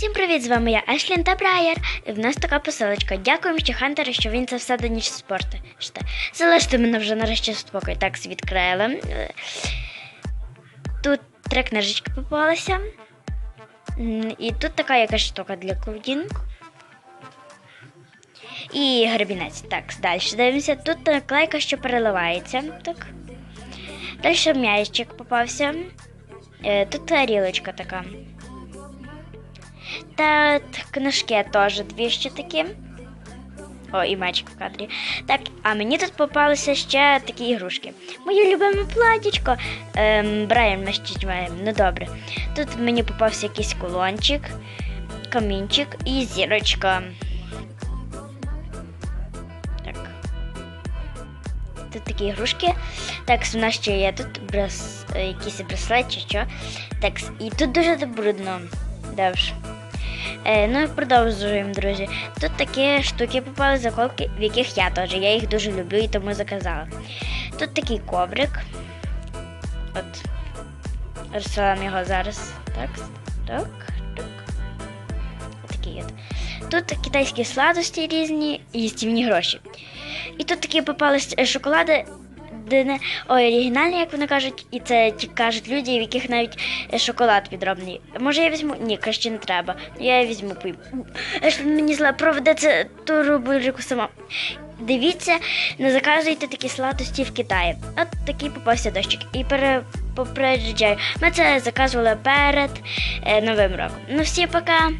Всім привіт! З вами я Ешлін та Брайер. І в нас така посилочка. Дякуємо ще Хантеру, що він це все до ніч спорти. Ште. Залиште мене вже нарешті спокій. Так, відкрили. Тут три книжечки попалися. І тут така якась штука для клоудінг. І гребінець. Так, далі дивимося. Тут наклейка, що переливається. Так. Далі м'ячик попався. Е, Тут тарілочка така. Та книжки теж дві ще такі. О, і мечик в кадрі. Так, а мені тут попалися ще такі ігрушки. Моє любиме платічко. Ем, Брайан ми ще маємо. Ну добре. Тут мені попався якийсь кулончик, камінчик і зірочка. Так. Тут такі ігрушки. Так, у нас ще є тут брас... е, якийсь браслет чи що. Так, і тут дуже брудно. Довше. Е, ну і продовжуємо, друзі. Тут такі штуки попали заколки, в яких я теж. Я їх дуже люблю і тому заказала. Тут такий коврик. От. Розсилаємо його зараз. Так, так, так. Отакий от. Тут китайські сладості різні і їстівні гроші. І тут такі попались е, шоколади. Де не ой, оригінальні, як вони кажуть, і це ті кажуть люди, в яких навіть е, шоколад підробний. Може я візьму? Ні, краще не треба. Я візьму пив. Мені зла проведеться ту рубрику сама. Дивіться, не заказуйте такі сладості в Китаї. От такий попався дощик. І пере, попереджаю. Ми це заказували перед е, Новим роком. Ну всі пока.